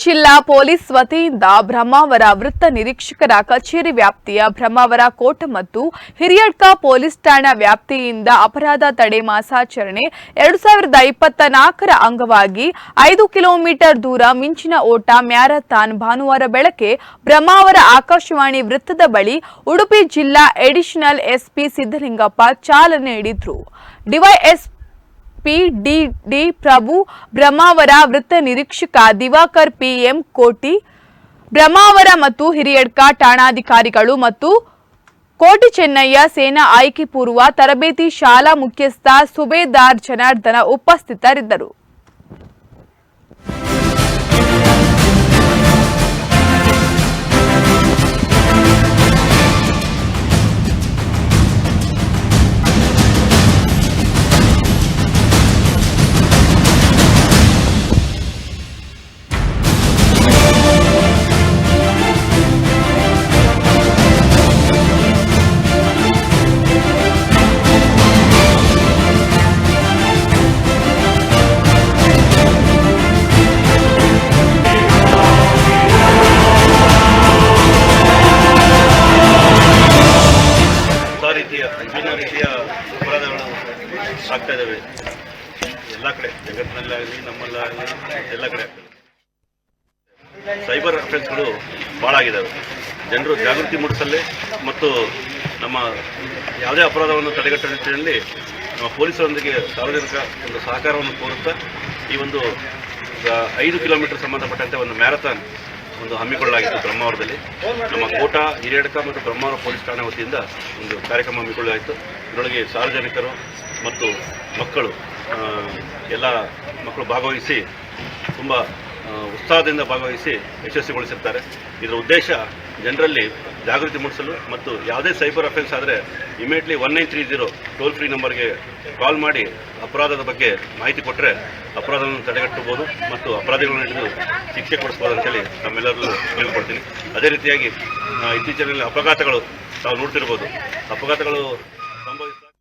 ಜಿಲ್ಲಾ ಪೊಲೀಸ್ ವತಿಯಿಂದ ಬ್ರಹ್ಮಾವರ ವೃತ್ತ ನಿರೀಕ್ಷಕರ ಕಚೇರಿ ವ್ಯಾಪ್ತಿಯ ಬ್ರಹ್ಮಾವರ ಕೋಟ ಮತ್ತು ಹಿರಿಯಡ್ಕ ಪೊಲೀಸ್ ಠಾಣಾ ವ್ಯಾಪ್ತಿಯಿಂದ ಅಪರಾಧ ತಡೆ ಮಾಸಾಚರಣೆ ಎರಡು ಸಾವಿರದ ಇಪ್ಪತ್ತ ನಾಲ್ಕರ ಅಂಗವಾಗಿ ಐದು ಕಿಲೋಮೀಟರ್ ದೂರ ಮಿಂಚಿನ ಓಟ ಮ್ಯಾರಥಾನ್ ಭಾನುವಾರ ಬೆಳಗ್ಗೆ ಬ್ರಹ್ಮಾವರ ಆಕಾಶವಾಣಿ ವೃತ್ತದ ಬಳಿ ಉಡುಪಿ ಜಿಲ್ಲಾ ಎಡಿಷನಲ್ ಎಸ್ಪಿ ಸಿದ್ದಲಿಂಗಪ್ಪ ಚಾಲನೆ ನೀಡಿದ್ರು. DYSP, D D Prabhu Brahmavar ವೃತ್ತ ನಿರೀಕ್ಷಕ ದಿವಾಕರ್ ಪಿಎಂ ಕೋಟಿ, ಬ್ರಹ್ಮಾವರ ಮತ್ತು ಹಿರಿಯಡ್ಕ ಠಾಣಾಧಿಕಾರಿಗಳು ಮತ್ತು ಕೋಟಿ ಚೆನ್ನಯ್ಯ ಸೇನಾ ಆಯ್ಕೆ ಪೂರ್ವ ತರಬೇತಿ ಶಾಲಾ ಮುಖ್ಯಸ್ಥ ಸುಬೇದಾರ್ ಜನಾರ್ದನ ಉಪಸ್ಥಿತರಿದ್ದರು. ಆಗ್ತಾ ಇದ್ದಾವೆ ಎಲ್ಲ ಕಡೆ, ಜಗತ್ತಿನಲ್ಲಾಗಲಿ, ನಮ್ಮಲ್ಲಾಗಲಿ, ಎಲ್ಲ ಕಡೆ. ಸೈಬರ್ ಅಫೆನ್ಸ್ಗಳು ಭಾಳ ಆಗಿದ್ದಾವೆ ಜನರು ಜಾಗೃತಿ ಮೂಡಿಸಲ್ಲಿ ಮತ್ತು ನಮ್ಮ ಯಾವುದೇ ಅಪರಾಧವನ್ನು ತಡೆಗಟ್ಟುವ ನಿಟ್ಟಿನಲ್ಲಿ ನಮ್ಮ ಪೊಲೀಸರೊಂದಿಗೆ ಸಾರ್ವಜನಿಕ ಒಂದು ಸಹಕಾರವನ್ನು ಕೋರುತ್ತಾ ಈ ಒಂದು ಐದು ಕಿಲೋಮೀಟರ್ ಸಂಬಂಧಪಟ್ಟಂತೆ ಒಂದು ಮ್ಯಾರಥಾನ್ ಒಂದು ಹಮ್ಮಿಕೊಳ್ಳಲಾಗಿತ್ತು ಬ್ರಹ್ಮಾವರದಲ್ಲಿ. ನಮ್ಮ ಕೋಟಾ ಹಿರಿಯಡ್ಕ ಮತ್ತು ಬ್ರಹ್ಮಾವರ ಪೊಲೀಸ್ ಠಾಣೆ ವತಿಯಿಂದ ಒಂದು ಕಾರ್ಯಕ್ರಮ ಹಮ್ಮಿಕೊಳ್ಳಲಾಯಿತು. ಇದರೊಳಗೆ ಸಾರ್ವಜನಿಕರು ಮತ್ತು ಮಕ್ಕಳು ಎಲ್ಲ ಮಕ್ಕಳು ಭಾಗವಹಿಸಿ ತುಂಬ ಉತ್ಸಾಹದಿಂದ ಭಾಗವಹಿಸಿ ಯಶಸ್ವಿಗೊಳಿಸಿರ್ತಾರೆ. ಇದರ ಉದ್ದೇಶ ಜನರಲ್ಲಿ ಜಾಗೃತಿ ಮೂಡಿಸಲು ಮತ್ತು ಯಾವುದೇ ಸೈಬರ್ ಅಫೆನ್ಸ್ ಆದರೆ immediately one nine three zero toll free ನಂಬರ್ಗೆ ಕಾಲ್ ಮಾಡಿ ಅಪರಾಧದ ಬಗ್ಗೆ ಮಾಹಿತಿ ಕೊಟ್ಟರೆ ಅಪರಾಧವನ್ನು ತಡೆಗಟ್ಟಬಹುದು ಮತ್ತು ಅಪರಾಧಿಗಳನ್ನು ಹಿಡಿದು ಶಿಕ್ಷೆ ಕೊಡಿಸ್ಬೋದು ಅಂತೇಳಿ ನಮ್ಮೆಲ್ಲರಲ್ಲೂ ಕೇಳಿಕೊಡ್ತೀನಿ ಅದೇ ರೀತಿಯಾಗಿ ಇತ್ತೀಚಿನಲ್ಲಿ ಇತ್ತೀಚಿನ ಅಪಘಾತಗಳು ತಾವು ನೋಡ್ತಿರ್ಬೋದು. ಅಪಘಾತಗಳು